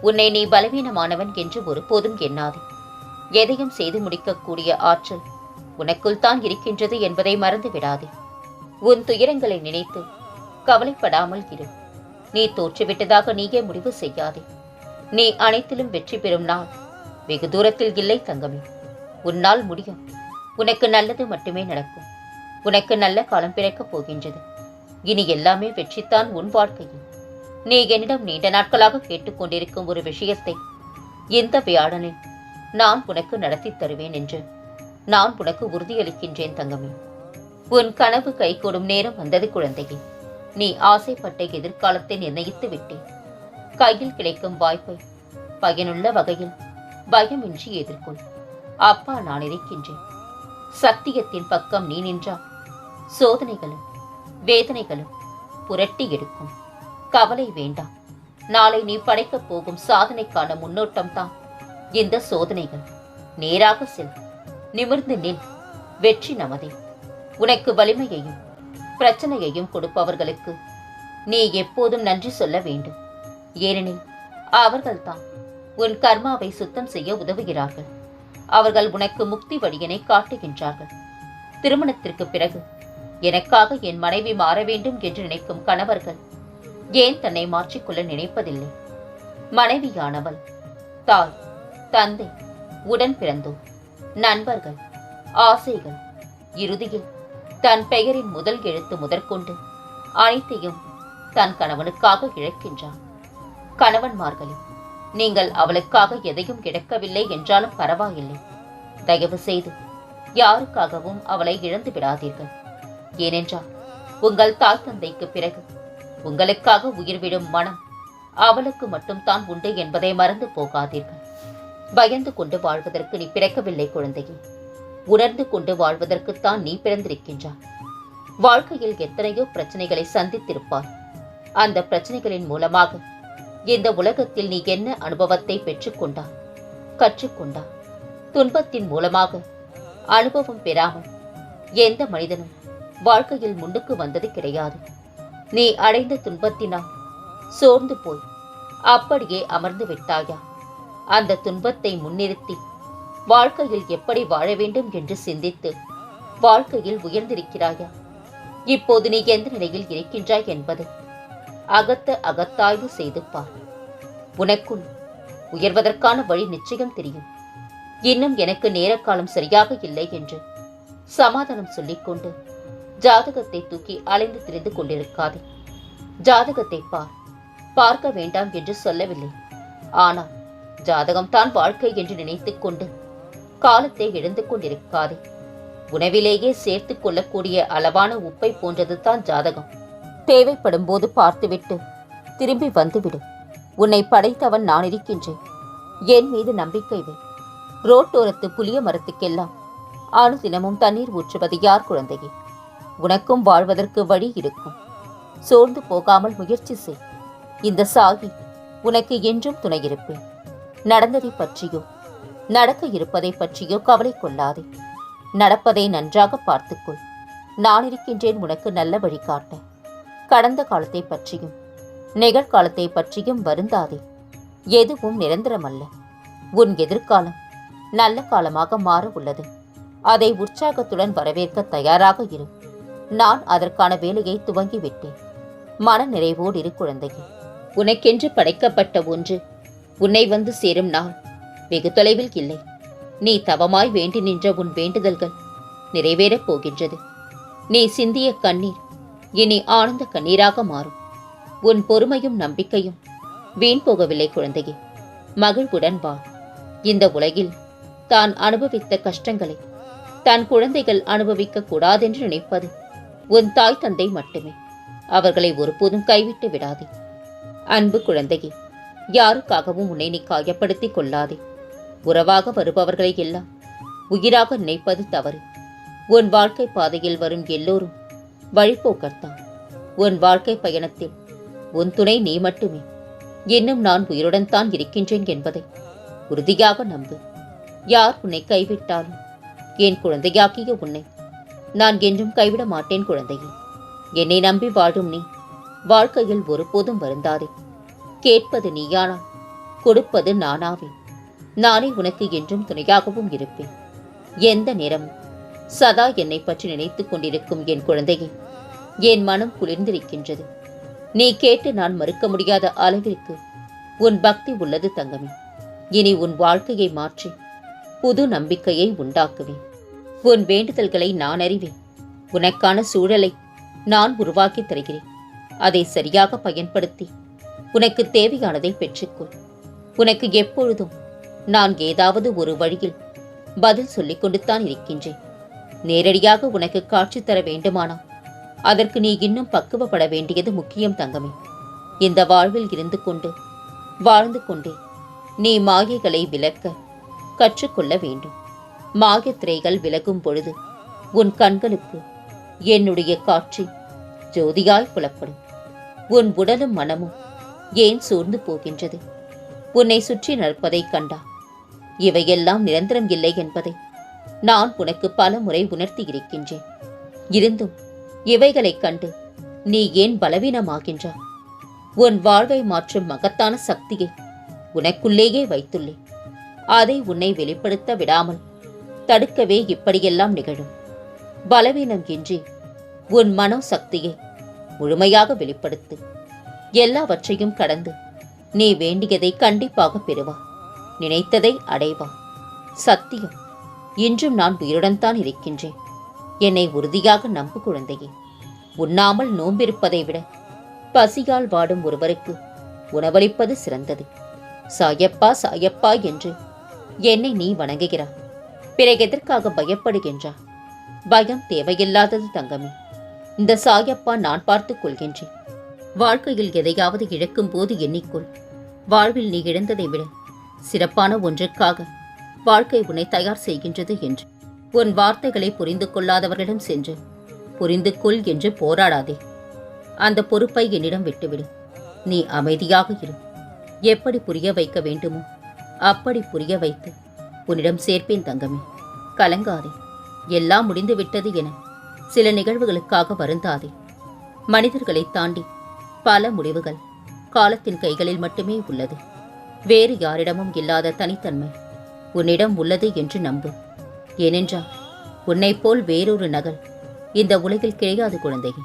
உன்னை நீ பலவீனமானவன் என்று ஒருபோதும் எண்ணாதே. எதையும் செய்து முடிக்கக்கூடிய ஆற்றல் உனக்குள் தான் இருக்கின்றது என்பதை மறந்து விடாதே உன் துயரங்களை நினைத்து கவலைப்படாமல் இரு. நீ தோற்றுவிட்டதாக நீயே முடிவு செய்யாதே. நீ அனைத்திலும் வெற்றி பெறும் நாள் வெகு தூரத்தில் இல்லை தங்கமே. உன்னால் முடியும். உனக்கு நல்லது மட்டுமே நடக்கும். உனக்கு நல்ல காலம் பிறக்கப் போகின்றது. இனி எல்லாமே வெற்றித்தான் உன் வாழ்க்கையில். நீ என்னிடம் நீண்ட நாட்களாக கேட்டுக்கொண்டிருக்கும் ஒரு விஷயத்தை இந்த வியாழனில் நான் உனக்கு நடத்தித் தருவேன் என்று நான் உனக்கு உறுதியளிக்கின்றேன் தங்கமே. உன் கனவு கைகூடும் நேரம் வந்தது குழந்தையே. நீ ஆசைப்பட்ட எதிர்காலத்தை நிர்ணயித்து விட்டேன் கையில் கிடைக்கும் வாய்ப்பை பயனுள்ள வகையில் பயமின்றி எதிர்கொள். அப்பா நான் இருக்கின்றேன். சத்தியத்தின் பக்கம் நீ நின்றால் சோதனைகளும் வேதனைகளும் புரட்டி எடுக்கும். கவலை வேண்டாம். நாளை நீ படைக்கப் போகும் சாதனைக்கான முன்னோட்டம் தான் இந்த சோதனைகள் நேராக செல் நிமிர்ந்து நில் வெற்றி நமதே. உனக்கு வலிமையையும் பிரச்சனையையும் கொடுப்பவர்களுக்கு நீ எப்போதும் நன்றி சொல்ல வேண்டும். ஏனெனில் அவர்கள்தான் உன் கர்மாவை சுத்தம் செய்ய உதவுகிறார்கள். அவர்கள் உனக்கு முக்தி வழியினை காட்டுகின்றார்கள். திருமணத்திற்கு பிறகு எனக்காக என் மனைவி மாற வேண்டும் என்று நினைக்கும் கணவர்கள் ஏன் தன்னை மாற்றிக்கொள்ள நினைப்பதில்லை? மனைவியானவள் தாய் தந்தை உடன் பிறந்தோர் நண்பர்கள் ஆசைகள் இறுதியில் தன் பெயரின் முதல் எழுத்து முதற்கொண்டு அனைத்தையும் தன் கணவனுக்காக இழக்கின்றான் கணவன்மார்களே நீங்கள் அவளுக்காக எதையும் இழக்கவில்லை என்றாலும் பரவாயில்லை. தயவு செய்து யாருக்காகவும் அவளை இழந்து விடாதீர்கள் ஏனென்றால் உங்கள் தாய் தந்தைக்கு பிறகு உங்களுக்காக உயிர்விடும் மனம் அவளுக்கு மட்டும்தான் உண்டு என்பதை மறந்து போகாதீர்கள். பயந்து கொண்டு வாழ்வதற்கு நீ பிறக்கவில்லை குழந்தையே. உணர்ந்து கொண்டு வாழ்வதற்குத்தான் நீ பிறந்திருக்கின்றாய். வாழ்க்கையில் எத்தனையோ பிரச்சனைகளை சந்தித்திருப்பாய். அந்த பிரச்சனைகளின் மூலமாக இந்த உலகத்தில் நீ என்ன அனுபவத்தை பெற்றுக்கொண்டா கற்றுக்கொண்டா துன்பத்தின் மூலமாக அனுபவம் பெறாமல் எந்த மனிதனும் வாழ்க்கையில் முன்னுக்கு வந்தது கிடையாது. நீ அடைந்த துன்பத்தினால் சோர்ந்து போய் அப்படியே அமர்ந்து விட்டாயா? அந்த துன்பத்தை முன்னிறுத்தி வாழ்க்கையில் எப்படி வாழ வேண்டும் என்று சிந்தித்து வாழ்க்கையில் உயர்ந்திருக்கிறாயா? இப்போது நீ எந்த நிலையில் இருக்கின்றாய் என்பது அகத்த அகத்தாய்வு செய்து பார். உனக்குள் உயர்வதற்கான வழி நிச்சயம் தெரியும். இன்னும் எனக்கு நேரக்காலம் சரியாக இல்லை என்று சமாதானம் சொல்லிக்கொண்டு ஜாதகத்தை தூக்கி அலைந்து திரிந்து கொண்டிருக்காதே. ஜாதகத்தை பார். பார்க்க வேண்டாம் என்று சொல்லவில்லை. ஆனால் ஜாதகம் தான் வாழ்க்கை என்று நினைத்துக் கொண்டு காலத்தை இழந்து கொண்டிருக்காதே. உணவிலேயே சேர்த்துக் கொள்ளக்கூடிய அளவான உப்பை போன்றது தான் ஜாதகம். தேவைப்படும் போது பார்த்துவிட்டு திரும்பி வந்துவிடு. உன்னை படைத்தவன் நான் இருக்கின்றேன். என் மீது நம்பிக்கை வை. ரோட்டோரத்து புளிய மரத்துக்கெல்லாம் அனுதினமும் தண்ணீர் ஊற்றுவது யார் குழந்தையே? உனக்கும் வாழ்வதற்கு வழி இருக்கும். சோர்ந்து போகாமல் முயற்சி செய். இந்த சாகி உனக்கு என்றும் துணையிருப்பேன். நடந்ததை பற்றியோ நடக்க இருப்பதை பற்றியோ கவலை கொள்ளாதே. நடப்பதை நன்றாக பார்த்துக்கொள். நான் இருக்கின்றேன் உனக்கு நல்ல வழி காட்ட. கடந்த காலத்தை பற்றியும் நிகழ்காலத்தை பற்றியும் வருந்தாதே. எதுவும் நிரந்தரமல்ல. உன் எதிர்காலம் நல்ல காலமாக மாற உள்ளது. அதை உற்சாகத்துடன் வரவேற்க தயாராக இரு. நான் அதற்கான வேலையை துவங்கிவிட்டேன். மன நிறைவோடு இரு குழந்தையே. உனக்கென்று படைக்கப்பட்ட ஒன்று உன்னை வந்து சேரும் நாள். வெகு தொலைவில் இல்லை. நீ தவமாய் வேண்டி நின்ற உன் வேண்டுதல்கள் நிறைவேறப் போகின்றது. நீ சிந்திய கண்ணீர் இனி ஆனந்த கண்ணீராக மாறும். உன் பொறுமையும் நம்பிக்கையும் வீண் போகவில்லை குழந்தையே. மகிழ்வுடன் வா. இந்த உலகில் தான் அனுபவித்த கஷ்டங்களை தன் குழந்தைகள் அனுபவிக்க கூடாதென்று நினைப்பது உன் தாய் தந்தை மட்டுமே. அவர்களை ஒருபோதும் கைவிட்டு விடாதே. அன்பு குழந்தையே யாருக்காகவும் உன்னை நீ காயப்படுத்திக் கொள்ளாதே. உறவாக வருபவர்களை எல்லாம் உயிராக நினைப்பது தவறு. உன் வாழ்க்கை பாதையில் வரும் எல்லோரும் வழிபோக்கர்தான் உன் வாழ்க்கை பயணத்தில் உன் துணை நீ மட்டுமே. இன்னும் நான் உயிருடன் தான் இருக்கின்றேன் என்பதை உறுதியாக நம்பு. யார் உன்னை கைவிட்டாலும் என் குழந்தையாக்கிய உன்னை நான் என்றும் கைவிட மாட்டேன் குழந்தையே. என்னை நம்பி வாழும் நீ வாழ்க்கையில் ஒருபோதும் வருந்தாதே. கேட்பது நீயானா கொடுப்பது நானாவேன் நானே உனக்கு என்றும் துணையாகவும் இருப்பேன். எந்த நேரமும் சதா என்னை பற்றி நினைத்துக் கொண்டிருக்கும் என் குழந்தையே என் மனம் குளிர்ந்திருக்கின்றது. நீ கேட்டு நான் மறுக்க முடியாத அளவிற்கு உன் பக்தி உள்ளது தங்கமே. இனி உன் வாழ்க்கையை மாற்றி புது நம்பிக்கையை உண்டாக்குவேன். உன் வேண்டுதல்களை நான் அறிவேன். உனக்கான சூழலை நான் உருவாக்கி தருகிறேன். அதை சரியாக பயன்படுத்தி உனக்கு தேவையானதை பெற்றுக்கொள். உனக்கு எப்பொழுதும் நான் ஏதாவது ஒரு வழியில் பதில் சொல்லிக் கொண்டுத்தான் இருக்கின்றேன். நேரடியாக உனக்கு காட்சி தர வேண்டுமானால் அதற்கு நீ இன்னும் பக்குவப்பட வேண்டியது முக்கியம் தங்கமே. இந்த வாழ்வில் இருந்து கொண்டு வாழ்ந்து கொண்டே நீ மாயைகளை விலக்க கற்றுக்கொள்ள வேண்டும். மாயத்திரைகள் விலகும் பொழுது உன் கண்களுக்கு என்னுடைய காட்சி ஜோதியாய் புலப்படும். உன் உடலும் மனமும் ஏன் சோர்ந்து போகின்றது? உன்னை சுற்றி நடப்பதைக் கண்டா? இவையெல்லாம் நிரந்தரம் இல்லை என்பதை நான் உனக்கு பல முறை உணர்த்தி இருக்கின்றேன். இருந்தும் இவைகளைக் கண்டு நீ ஏன் பலவீனமாகின்றாய் உன் வாழ்வை மாற்றும் மகத்தான சக்தியை உனக்குள்ளேயே வைத்துள்ளேன். அதை உன்னை வெளிப்படுத்த விடாமல் தடுக்கவே இப்படியெல்லாம் நிகழும். பலவீனம் இன்றி உன் மனோ சக்தியை முழுமையாக வெளிப்படுத்து. எல்லாவற்றையும் கடந்து நீ வேண்டியதை கண்டிப்பாக பெறுவா. நினைத்ததை அடைவா. சத்தியம் இன்றும் நான் உயிருடன் தான் இருக்கின்றேன். என்னை உறுதியாக நம்பு குழந்தையே. உண்ணாமல் நோம்பிருப்பதை விட பசியால் வாடும் ஒருவருக்கு உணவளிப்பது சிறந்தது. சாயப்பா சாயப்பா என்று என்னை நீ வணங்குகிறாய். பிறகு எதற்காக பயப்படுகின்றா பயம் தேவையில்லாதது தங்கமே. இந்த சாயப்பா நான் பார்த்துக் கொள்கின்றேன். வாழ்க்கையில் எதையாவது இழக்கும் போது எண்ணிக்கொள். வாழ்வில் நீ இழந்ததை விட சிறப்பான ஒன்றுக்காக வாழ்க்கை உன்னை தயார் செய்கின்றது என்று உன் வார்த்தைகளை புரிந்து கொள்ளாதவர்களிடம் சென்று புரிந்து கொள் என்று போராடாதே. அந்த பொறுப்பை என்னிடம் விட்டுவிடு. நீ அமைதியாக இரு. எப்படி புரிய வைக்க வேண்டுமோ அப்படி புரிய வைத்து உன்னிடம் சேர்ப்பேன் தங்கமே. கலங்காதே. எல்லாம் முடிந்து விட்டது என சில நிகழ்வுகளுக்காக வருந்தாதே. மனிதர்களை தாண்டி பல முடிவுகள் காலத்தின் கைகளில் மட்டுமே உள்ளது. வேறு யாரிடமும் இல்லாத தனித்தன்மை உன்னிடம் உள்ளது என்று நம்பு. ஏனென்றால் உன்னைப் போல் வேறொரு நகல் இந்த உலகில் கிடையாது குழந்தையே.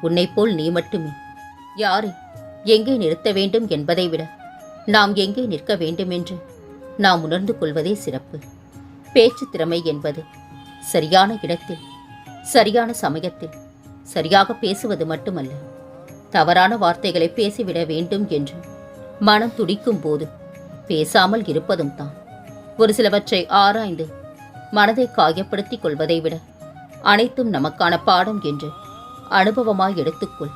உன்னைப் போல் நீ மட்டுமே. யாரை எங்கே நிறுத்த வேண்டும் என்பதை விட நாம் எங்கே நிற்க வேண்டும் என்று நாம் உணர்ந்து கொள்வதே சிறப்பு. பேச்சு திறமை என்பது சரியான இடத்தில் சரியான சமயத்தில் சரியாக பேசுவது மட்டுமல்ல தவறான வார்த்தைகளை பேசிவிட வேண்டும் என்று மனம் துடிக்கும் போது பேசாமல் இருப்பதும் தான். ஒரு சிலவற்றை ஆராய்ந்து மனதை காயப்படுத்திக் கொள்வதை விட அனைத்தும் நமக்கான பாடம் என்று அனுபவமாய் எடுத்துக்கொள்.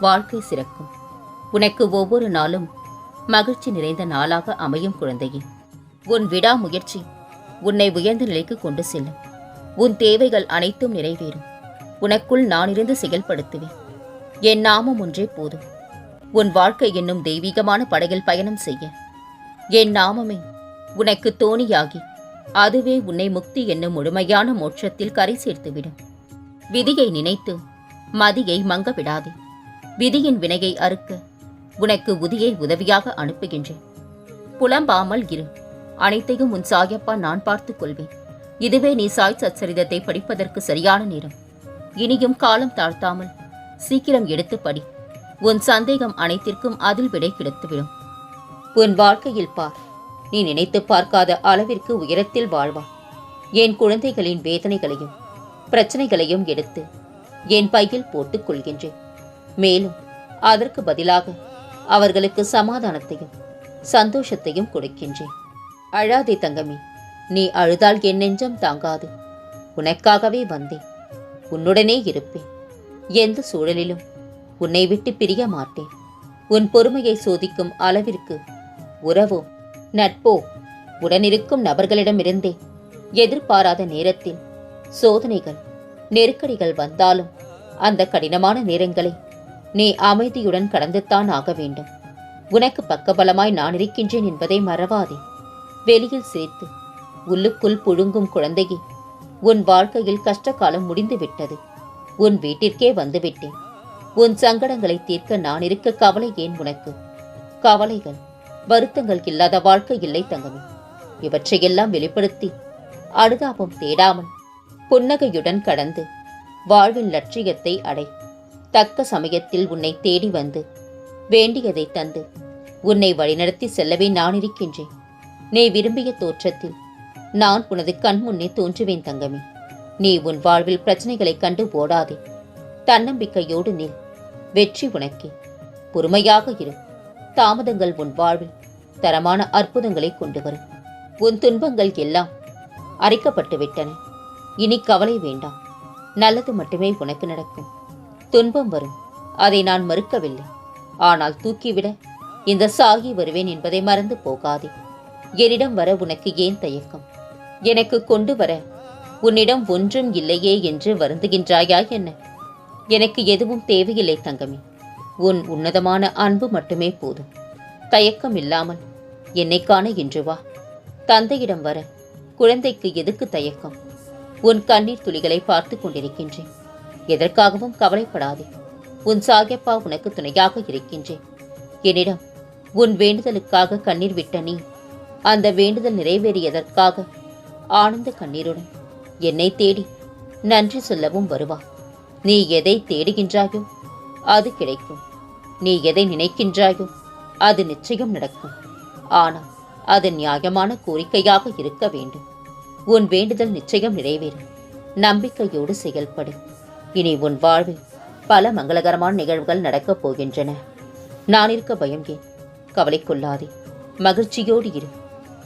வாழ்க்கை சிறக்கும். உனக்கு ஒவ்வொரு நாளும் மகிழ்ச்சி நிறைந்த நாளாக அமையும் குழந்தையே. உன் விடாமுயற்சி உன்னை உயர்ந்த நிலைக்கு கொண்டு செல்லும். உன் தேவைகள் அனைத்தும் நிறைவேறும். உனக்குள் நான் இருந்து செயல்படுத்துவேன். என் நாமம் ஒன்றே போதும். உன் வாழ்க்கை என்னும் தெய்வீகமான படகில் பயணம் செய்ய. என் நாமமே உனக்கு தோணியாகி அதுவே உன்னை முக்தி என்னும் முழுமையான மோட்சத்தில் கரை சேர்த்துவிடும். விதியை நினைத்து மதியை மங்க விடாதே விதியின் வினையை அறுக்க உனக்கு உதியை உதவியாக அனுப்புகின்றேன். புலம்பாமல் இரு. அனைத்தையும் உன் சாயப்பா நான் பார்த்துக் கொள்வேன். இதுவே நீ சாய் சச்சரிதத்தை படிப்பதற்கு சரியான நேரம். இனியும் காலம் தாழ்த்தாமல் சீக்கிரம் எடுத்து படி. உன் சந்தேகம் அனைத்திற்கும் அதில் விடை கிடைத்துவிடும். உன் வாழ்க்கையில் பார். நீ நினைத்து பார்க்காத அளவிற்கு உயரத்தில் வாழ்வாய் என் குழந்தைகளின் வேதனைகளையும் பிரச்சனைகளையும் எடுத்து என் பையில் போட்டுக் கொள்கின்றேன். மேலும் அதற்கு பதிலாக அவர்களுக்கு சமாதானத்தையும் சந்தோஷத்தையும் கொடுக்கின்றேன். அழாதே தங்கமே நீ அழுதால் என் நெஞ்சம் தாங்காது. உனக்காகவே வந்தேன். உன்னுடனே இருப்பேன். எந்த சூழலிலும் உன்னை விட்டு பிரிய மாட்டேன். உன் பொறுமையை சோதிக்கும் அளவிற்கு உறவோ நட்போ உடனிருக்கும் நபர்களிடமிருந்தே எதிர்பாராத நேரத்தில் சோதனைகள் நெருக்கடிகள் வந்தாலும் அந்த கடினமான நேரங்களை நீ அமைதியுடன் கடந்துத்தான் ஆக வேண்டும். உனக்கு பக்கபலமாய் நான் இருக்கின்றேன் என்பதை மறவாதே. வெளியில் சிரித்து உள்ளுக்குள் புழுங்கும் குழந்தையே உன் வாழ்க்கையில் கஷ்ட காலம் முடிந்து விட்டது உன் வீட்டிற்கே வந்துவிட்டேன். உன் சங்கடங்களை தீர்க்க நான் இருக்க கவலை ஏன் உனக்கு? கவலைகள் வருத்தங்கள் இல்லாத வாழ்க்கை இல்லை தங்கமே. இவற்றையெல்லாம் வெளிப்படுத்தி அனுதாபம் தேடாமல் புன்னகையுடன் கடந்து வாழ்வின் லட்சியத்தை அடை. தக்க சமயத்தில் உன்னை தேடி வந்து வேண்டியதை தந்து உன்னை வழிநடத்தி செல்லவே நான் இருக்கின்றேன். நீ விரும்பிய தோற்றத்தில் நான் உனது கண்முன்னே தோன்றுவேன் தங்கமே. நீ உன் வாழ்வில் பிரச்சனைகளைக் கண்டு ஓடாதே. தன்னம்பிக்கையோடு நில். வெற்றி உனக்கே. பொறுமையாக இரு. தாமதங்கள் உன் வாழ்வில் தரமான அற்புதங்களை கொண்டு வரும். உன் துன்பங்கள் எல்லாம் அரைக்கப்பட்டு விட்டன இனி கவலை வேண்டாம். நல்லது மட்டுமே உனக்கு நடக்கும். துன்பம் வரும். அதை நான் மறுக்கவில்லை. ஆனால் தூக்கிவிட இந்த சாகி வருவேன் என்பதை மறந்து போகாதே. என்னிடம் வர உனக்கு ஏன் தயக்கம்? எனக்கு கொண்டு வர. உன்னிடம் ஒன்றும் இல்லையே என்று வருந்துகின்றாயா என்ன? எனக்கு எதுவும் தேவையில்லை தங்கமே. உன் உன்னதமான அன்பு மட்டுமே போதும். தயக்கம் இல்லாமல் என்னை காண இன்று வா. தந்தையிடம் வர. குழந்தைக்கு எதுக்கு தயக்கம்? உன் கண்ணீர் துளிகளை பார்த்து கொண்டிருக்கின்றேன். எதற்காகவும் கவலைப்படாதே. உன் சாகப்பா உனக்கு துணையாக இருக்கின்றேன். என்னிடம் உன் வேண்டுதலுக்காக கண்ணீர் விட்ட நீ அந்த வேண்டுதல் நிறைவேறியதற்காக ஆனந்த கண்ணீருடன் என்னை தேடி நன்றி சொல்லவும் வருவா. நீ எதை தேடுகின்றாயோ அது கிடைக்கும். நீ எதை நினைக்கின்றாயோ அது நிச்சயம் நடக்கும். ஆனால் அது நியாயமான கோரிக்கையாக இருக்க வேண்டும். உன் வேண்டுதல் நிச்சயம் நிறைவேறும் நம்பிக்கையோடு செயல்படு. இனி உன் வாழ்வில் பல மங்களகரமான நிகழ்வுகள் நடக்கப் போகின்றன. நான் இருக்க பயம் ஏன்? கவலைக்கொள்ளாதே மகிழ்ச்சியோடு இரு.